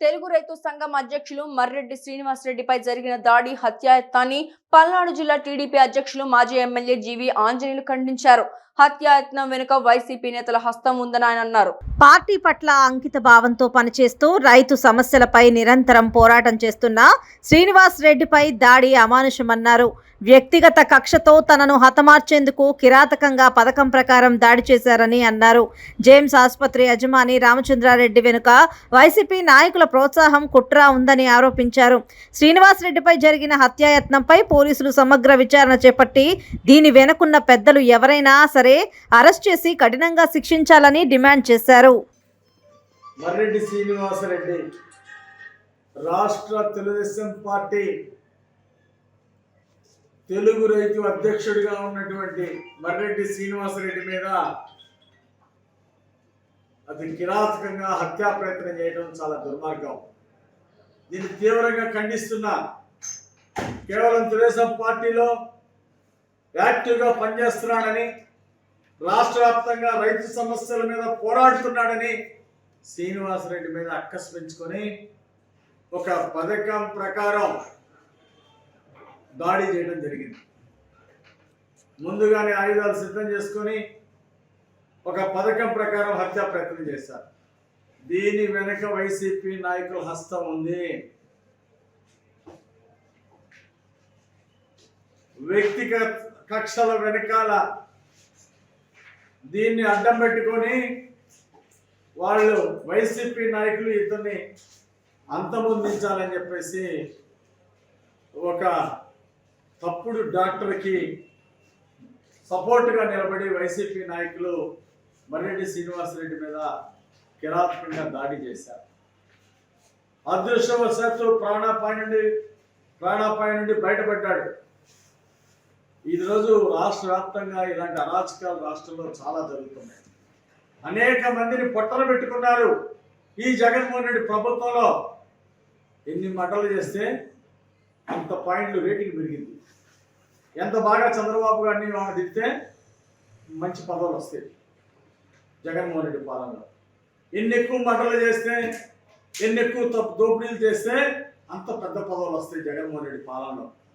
తెలుగు రైతు సంఘం అధ్యక్షులు మర్రెడ్డి శ్రీనివాసరెడ్డిపై జరిగిన దాడి హత్యాయత్నాన్ని పల్నాడు జిల్లా టీడీపీ అధ్యక్షులు మాజీ ఎమ్మెల్యే జీవి ఆంజనేయులు ఖండించారు. హత్యాయత్నం వెనుక వైసీపీ నేతల హస్తం ఉందని ఆయన అన్నారు. పార్టీ పట్ల అంకిత భావంతో పనిచేస్తూ రైతు సమస్యలపై నిరంతరం పోరాటం చేస్తున్న శ్రీనివాస్ రెడ్డిపై దాడి అమానుషమన్నారు. వ్యక్తిగత కక్షతో తనను హతమార్చేందుకు కిరాతకంగా పథకం ప్రకారం దాడి చేశారని అన్నారు. జేమ్స్ ఆసుపత్రి యజమాని రామచంద్రారెడ్డి వెనుక వైసీపీ నాయకుల ప్రోత్సాహం కుట్ర ఉందని ఆరోపించారు. శ్రీనివాస్ రెడ్డిపై జరిగిన హత్యాయత్నంపై పోలీసులు సమగ్ర విచారణ చేపట్టి దీని వెనుకున్న పెద్దలు ఎవరైనా సరే అరెస్ట్ చేసి కఠినంగా శిక్షించాలని డిమాండ్ చేశారు. మర్రెడ్డి శ్రీనివాసరెడ్డి రాష్ట్ర తెలుగుదేశం పార్టీ తెలుగు రైతు అధ్యక్షుడిగా ఉన్నటువంటి మర్రెడ్డి శ్రీనివాసరెడ్డి మీద అతి కిరాతకంగా హత్యా ప్రయత్నం చేయడం చాలా దుర్మార్గం. దీన్ని తీవ్రంగా ఖండిస్తున్నా కేవలం తెలుగుదేశం పార్టీలో యాక్టివ్గా పనిచేస్తున్నాడని రాష్ట్ర వ్యాప్తంగా రైతు సమస్యల మీద పోరాడుతున్నాడని శ్రీనివాసరెడ్డి మీద అక్కసు పెంచుకొని ఒక పథకం ప్రకారం దాడి చేయడం జరిగింది. ముందుగానే ఆయుధాలు సిద్ధం చేసుకొని ఒక పథకం ప్రకారం హత్యా ప్రయత్నం చేశారు. దీని వెనుక వైసీపీ నాయకుల హస్తం ఉంది. వ్యక్తిగత కక్షల వెనకాల దీన్ని అడ్డం పెట్టుకొని వాళ్ళు వైసీపీ నాయకులు ఇతన్ని అంతమొందించాలని చెప్పేసి ఒక తప్పుడు డాక్టర్కి సపోర్ట్గా నిలబడి వైసీపీ నాయకులు మర్రెడ్డి శ్రీనివాసరెడ్డి మీద కిరాతకంగా దాడి చేశారు. అదృష్టవశాత్తు ప్రాణాపాయ నుండి ప్రాణాపాయ నుండి బయటపడ్డాడు. ఈ రోజు రాష్ట్ర వ్యాప్తంగా ఇలాంటి అరాచకాలు రాష్ట్రంలో చాలా జరుగుతున్నాయి. అనేక మందిని పొట్టలు పెట్టుకున్నారు ఈ జగన్మోహన్ రెడ్డి ప్రభుత్వంలో. ఎన్ని మటలు చేస్తే అంత పాయింట్లు రేటింగ్ పెరిగింది. ఎంత బాగా చంద్రబాబు గారిని ఆమె తిడితే మంచి పదవులు వస్తాయి జగన్మోహన్ రెడ్డి పాలనలో. ఎన్ని ఎక్కువ మటలు చేస్తే ఎన్ని ఎక్కువ తప్పు దోపిడీలు చేస్తే అంత పెద్ద పదవులు వస్తాయి జగన్మోహన్ రెడ్డి పాలనలో.